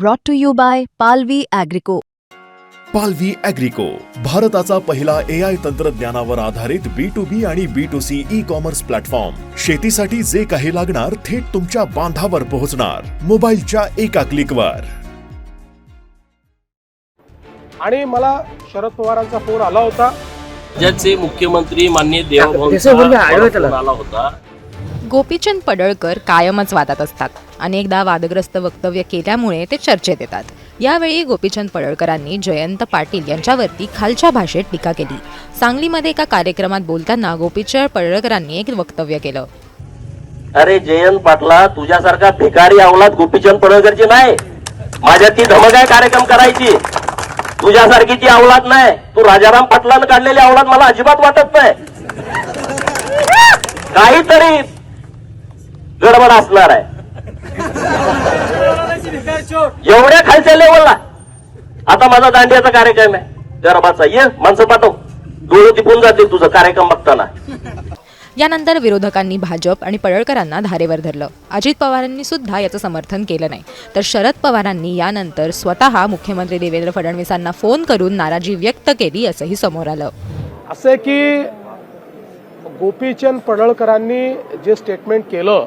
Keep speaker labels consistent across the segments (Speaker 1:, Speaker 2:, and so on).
Speaker 1: brought to you by Palvi Agrico.
Speaker 2: पालवी अॅग्रिको भारताचा पहिला ए आय तंत्रज्ञानावर आधारित बी टू बी आणि B two C E commerce platform शेतीसाठी जे काही लागणार थेट तुमच्या बांधावर पोहोचणार. मोबाईलच्या एका क्लिकवर
Speaker 3: आणि मला शरद पवारांचा फोन आला होता.
Speaker 4: राज्याचे मुख्यमंत्री मान्य देवभाऊ. आला होता.
Speaker 5: गोपीचंद पडळकर कायमच वादात असतात. अनेकदा वादग्रस्त वक्तव्य केल्यामुळे ते चर्चेत येतात. यावेळी गोपीचंद पडळकरांनी जयंत पाटील यांच्यावरती खालच्या भाषेत टीका केली. सांगलीमध्ये एका कार्यक्रमात बोलताना गोपीचंद पडळकरांनी एक वक्तव्य केलं.
Speaker 4: अरे जयंत पाटला तुझ्यासारखा भिकारी अवलाद गोपीचंद पडळकरची नाही. माझ्या ती धमक आहे कार्यक्रम करायची. तुझ्यासारखी ती अवलाद नाही. तू राजाराम पाटलानं काढलेली अवलाद मला अजिबात वाटत नाही. काहीतरी गडबड असणार आहे. एवढ्या खालच्या लेवलला आता माझा दांडियाचा कार्यक्रम आहे. गरबाचा. ये माणसं पाठव. डोळे तिपून जातील तुझं कार्यक्रम बघताना.
Speaker 5: यानंतर विरोधकांनी भाजप आणि पडळकरांना धारेवर धरलं. अजित पवारांनी सुद्धा याचं समर्थन केलं नाही. तर शरद पवारांनी यानंतर स्वतः मुख्यमंत्री देवेंद्र फडणवीसांना फोन करून नाराजी व्यक्त केली असंही समोर आलं.
Speaker 3: असे की गोपीचंद पडळकरांनी जे स्टेटमेंट केलं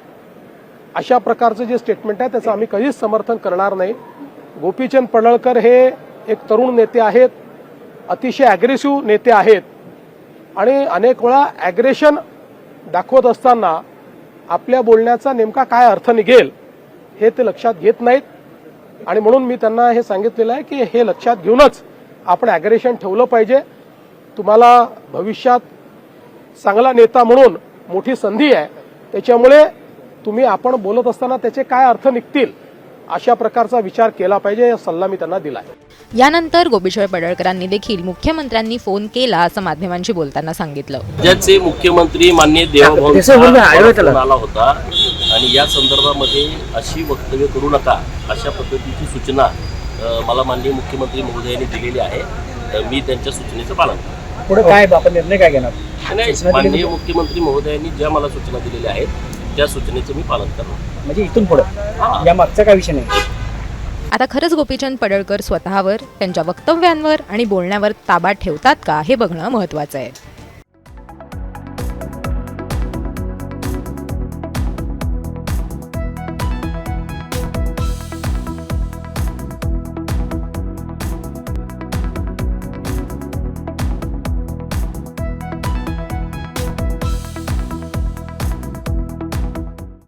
Speaker 3: अशा प्रकारचं जे स्टेटमेंट आहे त्याचं आम्ही कधीच समर्थन करणार नाही. गोपीचंद पडळकर हे एक तरुण नेते आहेत अतिशय ॲग्रेसिव्ह नेते आहेत. आणि अनेक वेळा ॲग्रेशन दाखवत असताना आपल्या बोलण्याचा नेमका काय अर्थ निघेल हे ते लक्षात घेत नाहीत. आणि म्हणून मी त्यांना हे सांगितलेलं आहे की हे लक्षात घेऊनच आपण ॲग्रेशन ठेवलं पाहिजे. तुम्हाला भविष्यात चांगला नेता म्हणून मोठी संधी आहे. त्याच्यामुळे तुम्ही आपण बोलत असताना त्याचे काय अर्थ निघतील अशा प्रकारचा विचार केला पाहिजे हा सल्ला मी त्यांना दिला
Speaker 5: यानंतर गोपीचंद पडळकरांनी देखील मुख्यमंत्र्यांनी फोन केला असं माध्यमांशी बोलताना सांगितलं.
Speaker 4: राज्याचे मुख्यमंत्री मान्य देवभाऊ होता आणि या संदर्भामध्ये अशी वक्तव्य करू नका अशा पद्धतीची सूचना मला माननीय मुख्यमंत्री महोदयांनी दिलेली आहे. मी त्यांच्या सूचनेचं पालन करतो.
Speaker 6: पुढे काय? आपण निर्णय काय घेणार?
Speaker 4: माननीय? मुख्यमंत्री महोदयांनी ज्या मला सूचना दिलेल्या आहेत त्या सूचनेचं मी पालन करणार.
Speaker 6: म्हणजे इथून पुढे? या मागचा काय विषय नाही?
Speaker 5: आता खरंच गोपीचंद पडळकर स्वतःवर त्यांच्या वक्तव्यांवर आणि बोलण्यावर ताबा ठेवतात का हे बघणं महत्त्वाचं आहे.